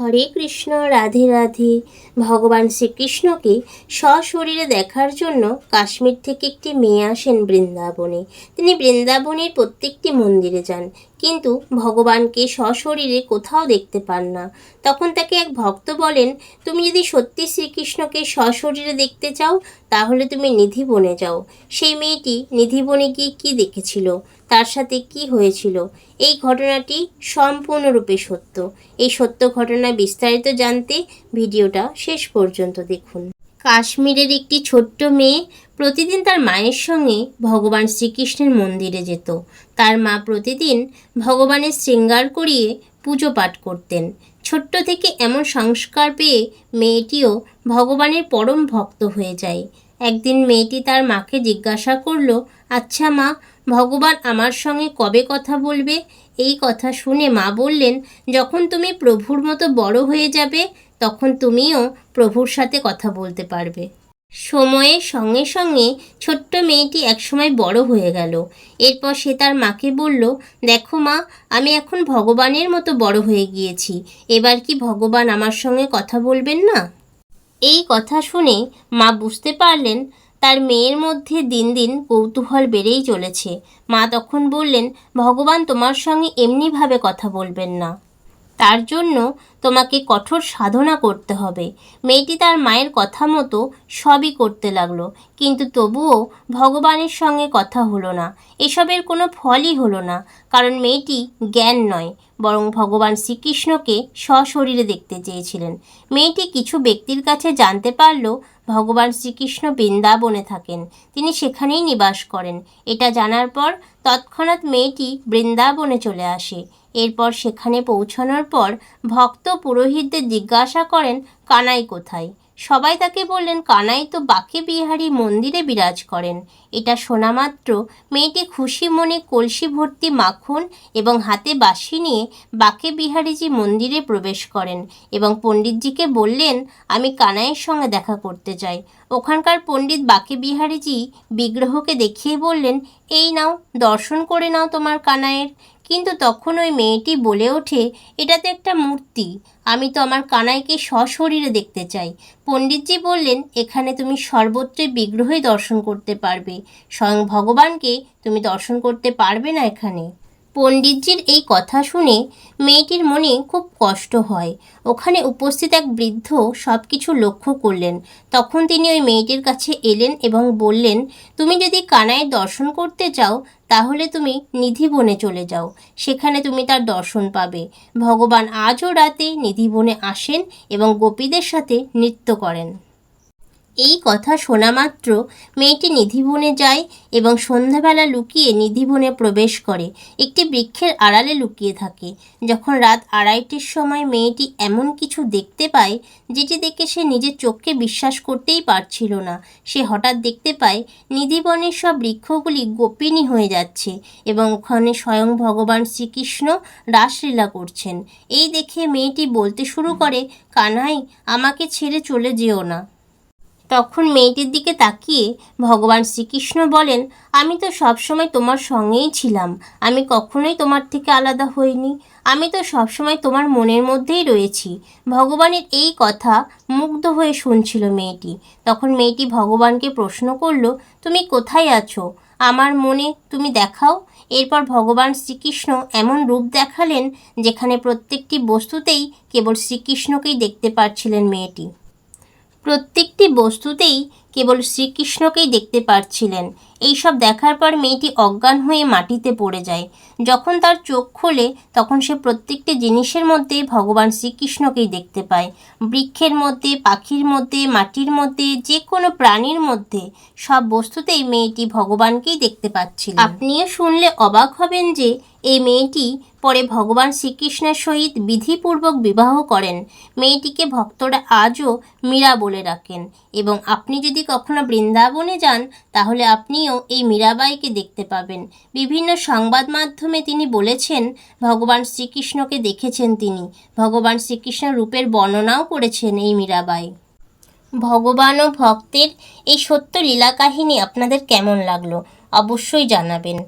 হরে কৃষ্ণ, রাধে রাধে। ভগবান শ্রীকৃষ্ণকে সশরীরে দেখার জন্য কাশ্মীর থেকে একটি মেয়ে আসেন বৃন্দাবনে। তিনি বৃন্দাবনের প্রত্যেকটি মন্দিরে যান। কিন্তু ভগবানকে সশরীরে কোথাও দেখতে পান না। তখন তাকে এক ভক্ত বলেন, তুমি যদি সত্যি শ্রীকৃষ্ণকে সশরীরে দেখতে চাও, তাহলে তুমি নিধি বনে যাও। সেই মেয়েটি নিধি বনে গিয়ে কী দেখেছিল? তার সাথে কি হয়েছিল? এই ঘটনাটি সম্পূর্ণরূপে সত্য। এই সত্য ঘটনা বিস্তারিত জানতে ভিডিওটা শেষ পর্যন্ত দেখুন। কাশ্মীরের একটি ছোট্ট মেয়ে প্রতিদিন তার মায়ের সঙ্গে ভগবান শ্রীকৃষ্ণের মন্দিরে যেত। তার মা প্রতিদিন ভগবানের শৃঙ্গার করিয়ে পুজো পাঠ করতেন। ছোট্ট থেকে এমন সংস্কার পেয়ে মেয়েটিও ভগবানের পরম ভক্ত হয়ে যায়। একদিন মেয়েটি তার মাকে জিজ্ঞাসা করল আচ্ছা মা, ভগবান আমার সঙ্গে কবে কথা বলবে? এই কথা শুনে মা বললেন, যখন তুমি প্রভুর মতো বড় হয়ে যাবে তখন তুমিও প্রভুর সাথে কথা বলতে পারবে। সময়ের সঙ্গে সঙ্গে ছোট্ট মেয়েটি একসময় বড় হয়ে গেল। এরপর সে তার মাকে বলল, দেখো মা, আমি এখন ভগবানের মতো বড় হয়ে গিয়েছি। এবার কি ভগবান আমার সঙ্গে কথা বলবেন না? এই কথা শুনে মা বুঝতে পারলেন, তার মেয়ের মধ্যে দিন দিন কৌতূহল বেড়েই চলেছে। মা তখন বললেন, ভগবান তোমার সঙ্গে এমনিভাবে কথা বলবেন না। তার জন্য তোমাকে কঠোর সাধনা করতে হবে। মেয়েটি তার মায়ের কথা মতো সবই করতে লাগল, কিন্তু তবুও ভগবানের সঙ্গে কথা হলো না। এসবের কোনো ফলই হলো না, কারণ মেয়েটি জ্ঞান নয়, বরং ভগবান শ্রীকৃষ্ণকে সশরীরে দেখতে চেয়েছিলেন। মেয়েটি কিছু ব্যক্তির কাছে জানতে পারল, ভগবান শ্রীকৃষ্ণ বৃন্দাবনে থাকেন, তিনি সেখানেই নিবাস করেন। এটা জানার পর তৎক্ষণাৎ মেয়েটি বৃন্দাবনে চলে আসে। এরপর সেখানে পৌঁছানোর পর ভক্ত পুরোহিতদের জিজ্ঞাসা করেন, কানাই কোথায়? সবাই তাকে বললেন, কানাই তো বাকে বিহারী মন্দিরে বিরাজ করেন। এটা শোনা মাত্র। মেয়েটি খুশি মনে কলসি ভর্তি মাখন এবং হাতে বাঁশি নিয়ে বাকে বিহারীজি মন্দিরে প্রবেশ করেন এবং পণ্ডিতজিকে বললেন, আমি কানাইয়ের সঙ্গে দেখা করতে চাই। ওখানকার পণ্ডিত বাকে বিহারীজি বিগ্রহকে দেখিয়ে বললেন, এই নাও, দর্শন করে নাও তোমার কানাইয়ের। কিন্তু তখন ওই মেয়েটি বলে ওঠে এটা তো একটা মূর্তি। আমি তো আমার কানাইকে সশরীরে দেখতে চাই। পণ্ডিতজি বললেন, এখানে তুমি সর্বত্রই বিগ্রহই দর্শন করতে পারবে। স্বয়ং ভগবানকে তুমি দর্শন করতে পারবে না এখানে। পণ্ডিতজির এই কথা শুনে মেয়েটির মনে খুব কষ্ট হয়। ওখানে উপস্থিত এক বৃদ্ধ সব কিছু লক্ষ্য করলেন। তখন তিনি ওই মেয়েটির কাছে এলেন এবং বললেন, তুমি যদি কানাইয়ের দর্শন করতে চাও তাহলে তুমি নিধিবনে চলে যাও। সেখানে তুমি তার দর্শন পাবে। ভগবান আজও রাতে নিধিবনে আসেন এবং গোপীদের সাথে নৃত্য করেন। এই কথা শোনা মাত্র মেয়েটি নিধিবনে যায় এবং সন্ধ্যাবেলা লুকিয়ে নিধিবনে প্রবেশ করে। একটি বৃক্ষের আড়ালে লুকিয়ে থাকে। যখন রাত আড়াইটের সময় মেয়েটি এমন কিছু দেখতে পায়, যেটি দেখে সে নিজের চোখকে বিশ্বাস করতেই পারছিল না। সে হঠাৎ দেখতে পায়, নিধিবনের সব বৃক্ষগুলি গোপিনী হয়ে যাচ্ছে এবং ওখানে স্বয়ং ভগবান শ্রীকৃষ্ণ রাসলীলা করছেন। এই দেখে মেয়েটি বলতে শুরু করে, কানাই, আমাকে ছেড়ে চলে যেও না। তখন মেয়েটির দিকে তাকিয়ে ভগবান শ্রীকৃষ্ণ বলেন, আমি তো সবসময় তোমার সঙ্গেই ছিলাম। আমি কখনোই তোমার থেকে আলাদা হইনি। আমি তো সবসময় তোমার মনের মধ্যেই রয়েছি। ভগবানের এই কথা মুগ্ধ হয়ে শুনছিল মেয়েটি। তখন মেয়েটি ভগবানকে প্রশ্ন করল, তুমি কোথায় আছো? আমার মনে তুমি দেখাও? এরপর ভগবান শ্রীকৃষ্ণ এমন রূপ দেখালেন, যেখানে প্রত্যেকটি বস্তুতেই কেবল শ্রীকৃষ্ণকেই দেখতে পারছিলেন মেয়েটি। প্রত্যেকটি বস্তুতেই কেবল শ্রীকৃষ্ণকেই দেখতে পারছিলেন। এইসব দেখার পর মেয়েটি অজ্ঞান হয়ে মাটিতে পড়ে যায়। যখন তার চোখ খোলে, তখন সে প্রত্যেকটি জিনিসের মধ্যে ভগবান শ্রীকৃষ্ণকেই দেখতে পায়। বৃক্ষের মধ্যে, পাখির মধ্যে, মাটির মধ্যে, যে কোনো প্রাণীর মধ্যে, সব বস্তুতেই মেয়েটি ভগবানকেই দেখতে পাচ্ছিল আপনিও শুনলে অবাক হবেন যে, এই মেয়েটি পরে ভগবান শ্রীকৃষ্ণের সহিত বিধিপূর্বক বিবাহ করেন। মেয়েটিকে ভক্তরা আজও মীরা বলে রাখেন এবং আপনি যদি কখনো বৃন্দাবনে যান, তাহলে আপনিও এই মীরাবাইকে দেখতে পাবেন। বিভিন্ন সংবাদ মাধ্যমে তিনি বলেছেন, ভগবান শ্রীকৃষ্ণকে দেখেছেন তিনি। ভগবান শ্রীকৃষ্ণ রূপের বর্ণনাও করেছেন এই মীরাবাই। ভগবান ও ভক্তের এই সত্য লীলা কাহিনী আপনাদের কেমন লাগল? অবশ্যই জানাবেন।